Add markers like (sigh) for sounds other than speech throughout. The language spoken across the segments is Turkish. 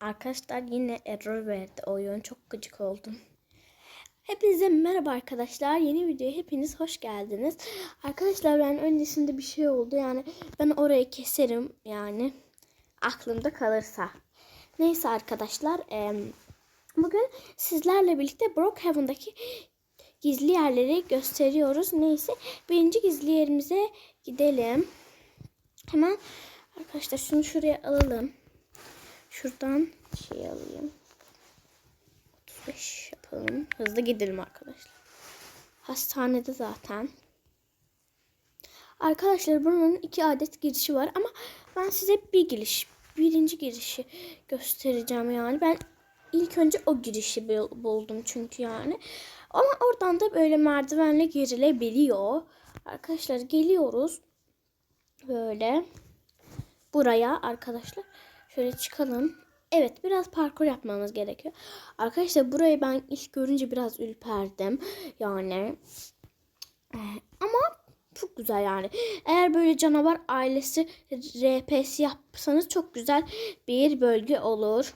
Arkadaşlar yine error verdi oyun. Çok gıcık oldum. Hepinize merhaba arkadaşlar. Yeni videoya hepiniz hoş geldiniz. Arkadaşlar ben öncesinde bir şey oldu. Yani ben orayı keserim yani. Aklımda kalırsa. Neyse arkadaşlar. bugün sizlerle birlikte Brookhaven'daki gizli yerleri gösteriyoruz. Neyse birinci gizli yerimize gidelim. Hemen arkadaşlar şunu şuraya alalım. Şuradan şey alayım. 35 yapalım. Hızlı gidelim arkadaşlar. Hastanede zaten. Arkadaşlar buranın iki adet girişi var ama ben size bir giriş, birinci girişi göstereceğim yani. Ben ilk önce o girişi bul- buldum çünkü yani. Ama oradan da böyle merdivenle girilebiliyor. Arkadaşlar geliyoruz. Böyle buraya arkadaşlar. Şöyle çıkalım. Evet biraz parkur yapmamız gerekiyor. Arkadaşlar burayı ben ilk görünce biraz ürperdim. Yani Ee, ama çok güzel yani. Eğer böyle canavar ailesi RP'si yapsanız çok güzel bir bölge olur.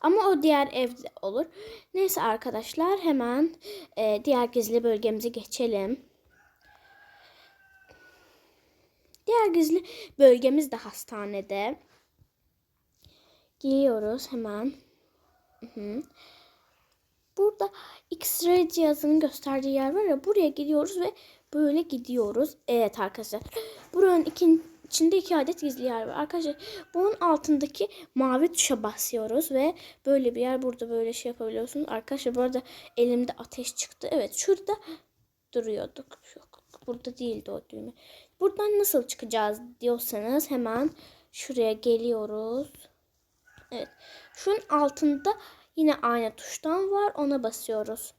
Ama o diğer evde olur. Neyse arkadaşlar hemen e, diğer gizli bölgemize geçelim. Diğer gizli bölgemiz de hastanede. Geliyoruz hemen. Hı hı. Burada X-ray cihazının gösterdiği yer var ya buraya gidiyoruz ve böyle gidiyoruz. Evet arkadaşlar. Buranın ikin, içinde iki adet gizli yer var. Arkadaşlar bunun altındaki mavi tuşa basıyoruz ve böyle bir yer burada böyle şey yapabiliyorsunuz. Arkadaşlar bu arada elimde ateş çıktı. Evet şurada duruyorduk. Yok, burada değildi o düğme. Buradan nasıl çıkacağız diyorsanız hemen şuraya geliyoruz. Evet. Şunun altında yine aynı tuştan var. Ona basıyoruz.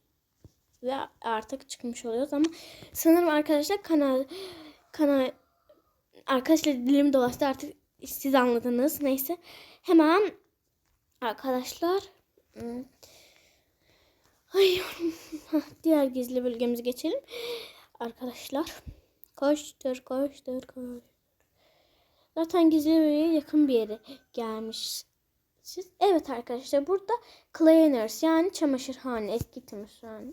Ve artık çıkmış oluyoruz ama sanırım arkadaşlar kanal kanal arkadaşlar dilim dolaştı artık siz anladınız. Neyse. Hemen arkadaşlar hmm, Ay (laughs) diğer gizli bölgemize geçelim. Arkadaşlar koştur koştur koştur. Zaten gizli bölgeye yakın bir yere gelmiş. Siz, evet arkadaşlar burada cleaners yani çamaşırhane eski çamaşırhane.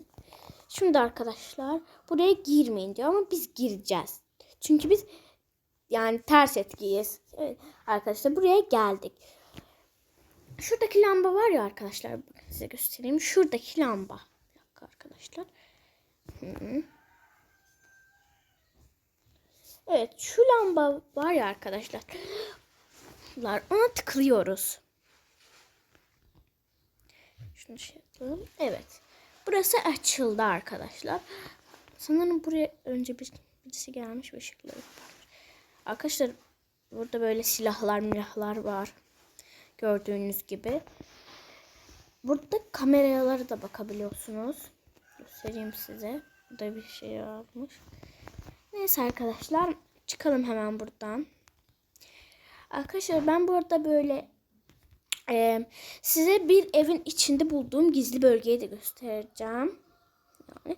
Şimdi arkadaşlar buraya girmeyin diyor ama biz gireceğiz. Çünkü biz yani ters etkiyiz. Evet arkadaşlar buraya geldik. Şuradaki lamba var ya arkadaşlar bakın size göstereyim. Şuradaki lamba. Bir dakika arkadaşlar. Hı. Evet şu lamba var ya arkadaşlar. Ona tıklıyoruz. Şunu şey yapalım. Evet. Burası açıldı arkadaşlar. Sanırım buraya önce bir, birisi gelmiş ve ışıkları. Arkadaşlar burada böyle silahlar milahlar var. Gördüğünüz gibi. Burada kameralara da bakabiliyorsunuz. Göstereyim size. Burada bir şey varmış. Neyse arkadaşlar çıkalım hemen buradan. Arkadaşlar ben burada böyle ee, size bir evin içinde bulduğum gizli bölgeyi de göstereceğim. Yani.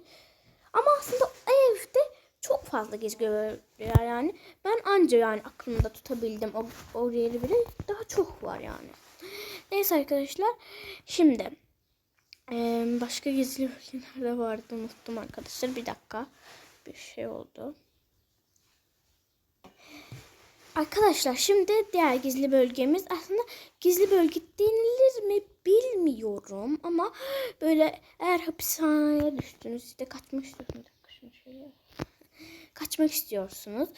Ama aslında evde çok fazla gizli bölge var yani. Ben anca yani aklımda tutabildim o, o yeri bile daha çok var yani. Neyse arkadaşlar. Şimdi ee, başka gizli bölgelerde vardı unuttum arkadaşlar. Bir dakika. Bir şey oldu. Arkadaşlar şimdi diğer gizli bölgemiz aslında gizli bölge denilir mi bilmiyorum ama böyle eğer hapishaneye düştünüz işte kaçmak istiyorsunuz. Kaçmak istiyorsunuz.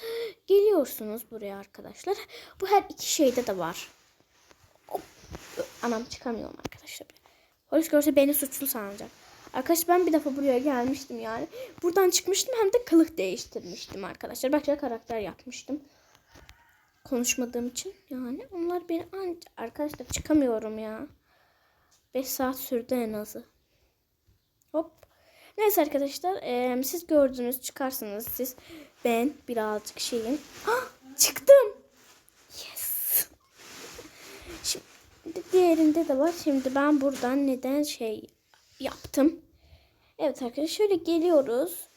Geliyorsunuz buraya arkadaşlar. Bu her iki şeyde de var. Hop. Anam çıkamıyorum arkadaşlar. Polis görse beni suçlu sanacak. Arkadaşlar ben bir defa buraya gelmiştim yani. Buradan çıkmıştım hem de kılık değiştirmiştim arkadaşlar. Başka karakter yapmıştım konuşmadığım için yani onlar beni anca arkadaşlar çıkamıyorum ya. 5 saat sürdü en azı. Hop. Neyse arkadaşlar e, siz gördünüz çıkarsınız siz ben birazcık şeyim. Ah, çıktım. Yes. Şimdi diğerinde de var. Şimdi ben buradan neden şey yaptım. Evet arkadaşlar şöyle geliyoruz.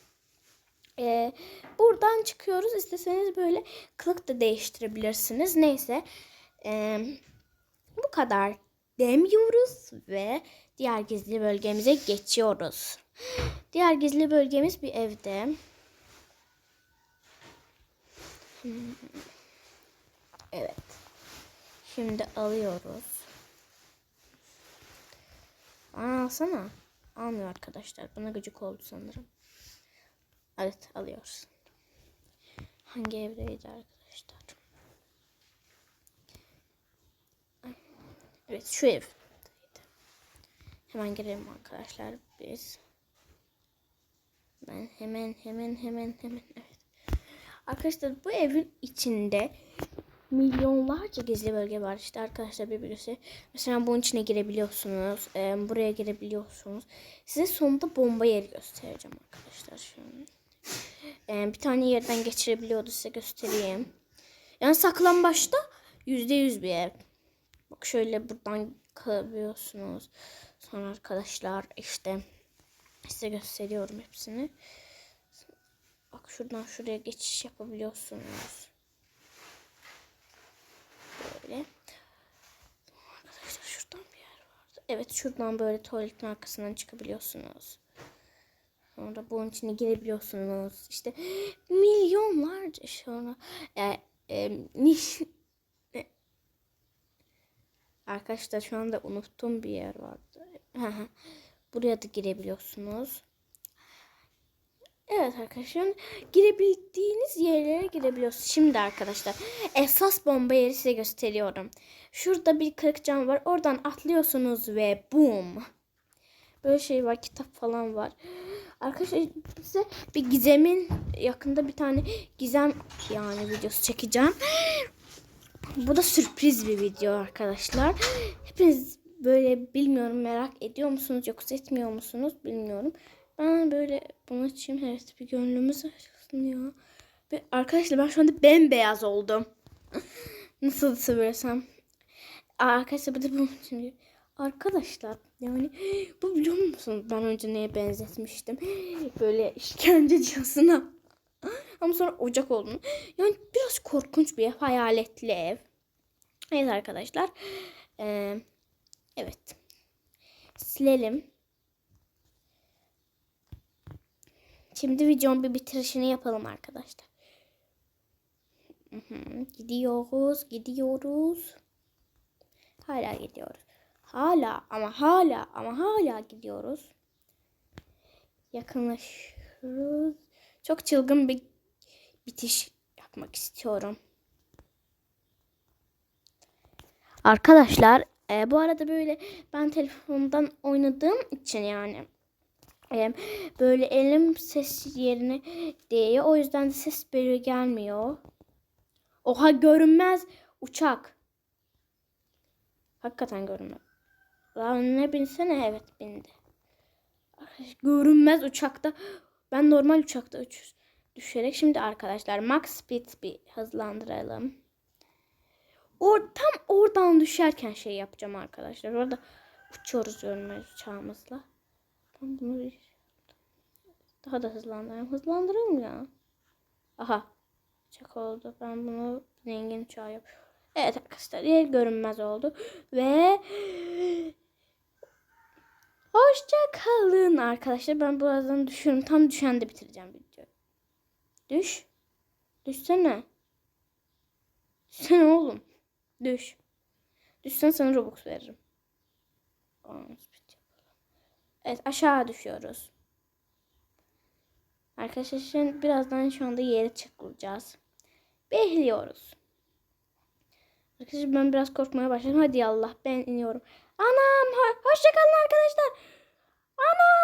Ee, buradan çıkıyoruz. İsteseniz böyle kılık da değiştirebilirsiniz. Neyse. Ee, bu kadar demiyoruz ve diğer gizli bölgemize geçiyoruz. Diğer gizli bölgemiz bir evde. Hmm. Evet. Şimdi alıyoruz. Aa, alsana. Almıyor arkadaşlar. Buna gıcık oldu sanırım. Evet alıyoruz. Hangi evdeydi arkadaşlar? Evet şu evdeydi. Hemen girelim arkadaşlar biz. Ben hemen hemen hemen hemen evet. Arkadaşlar bu evin içinde milyonlarca gizli bölge var işte arkadaşlar bir. Mesela bunun içine girebiliyorsunuz. e, buraya girebiliyorsunuz. Size sonunda bomba yeri göstereceğim arkadaşlar şimdi. E, bir tane yerden geçirebiliyordu size göstereyim. Yani saklambaçta yüzde yüz bir ev. Bak şöyle buradan kalabiliyorsunuz. Sonra arkadaşlar işte size gösteriyorum hepsini. Bak şuradan şuraya geçiş yapabiliyorsunuz. Böyle. Arkadaşlar şuradan bir yer vardı. Evet şuradan böyle tuvaletin arkasından çıkabiliyorsunuz. Sonra bunun içine girebiliyorsunuz. İşte (gasps) milyonlarca sonra e, e, niş (laughs) e, Arkadaşlar şu anda unuttum bir yer vardı. (laughs) Buraya da girebiliyorsunuz. Evet arkadaşlar girebildiğiniz yerlere girebiliyorsunuz. Şimdi arkadaşlar esas bomba yeri size gösteriyorum. Şurada bir kırık cam var. Oradan atlıyorsunuz ve boom. Böyle şey var kitap falan var. Arkadaşlar size bir gizemin yakında bir tane gizem yani videosu çekeceğim. Bu da sürpriz bir video arkadaşlar. Hepiniz böyle bilmiyorum merak ediyor musunuz yoksa etmiyor musunuz bilmiyorum. Ben böyle bunu açayım. Evet bir gönlümüz açılsın ya. Ve arkadaşlar ben şu anda bembeyaz oldum. (laughs) Nasıl söylesem. Arkadaşlar bir de bunun için Arkadaşlar yani (gasps) bu biliyor musunuz ben önce neye benzetmiştim? (gasps) Böyle işkence cihazına. (gasps) Ama sonra ocak oldum. Yani biraz korkunç bir ev. Hayaletli ev. Evet arkadaşlar. Ee, evet. Silelim. Şimdi videonun bir bitirişini yapalım arkadaşlar. Gidiyoruz, gidiyoruz. Hala gidiyoruz. Hala ama hala ama hala gidiyoruz. Yakınlaşıyoruz. Çok çılgın bir bitiş yapmak istiyorum. Arkadaşlar e, bu arada böyle ben telefondan oynadığım için yani e, böyle elim ses yerine değiyor. O yüzden de ses böyle gelmiyor. Oha görünmez uçak. Hakikaten görünmez. Lan ne binsene evet bindi. Görünmez uçakta. Ben normal uçakta uçuş, düşerek. Şimdi arkadaşlar max speed bir hızlandıralım. O, tam oradan düşerken şey yapacağım arkadaşlar. Orada uçuyoruz görünmez uçağımızla. Ben bunu daha da hızlandırayım. Hızlandıralım ya. Aha. Çok oldu. Ben bunu zengin uçağı yapıyorum. Evet arkadaşlar yer görünmez oldu. Ve hoşça kalın arkadaşlar. Ben birazdan düşüyorum. Tam düşende bitireceğim videoyu. Düş. Düşsene. Düşsene oğlum. Düş. Düşsen sana Robux veririm. Evet aşağı düşüyoruz. Arkadaşlar şimdi birazdan şu anda yere çıkılacağız. Bekliyoruz. Arkadaşlar ben biraz korkmaya başladım. Hadi Allah ben iniyorum. Anam hoşçakalın arkadaşlar. Anam.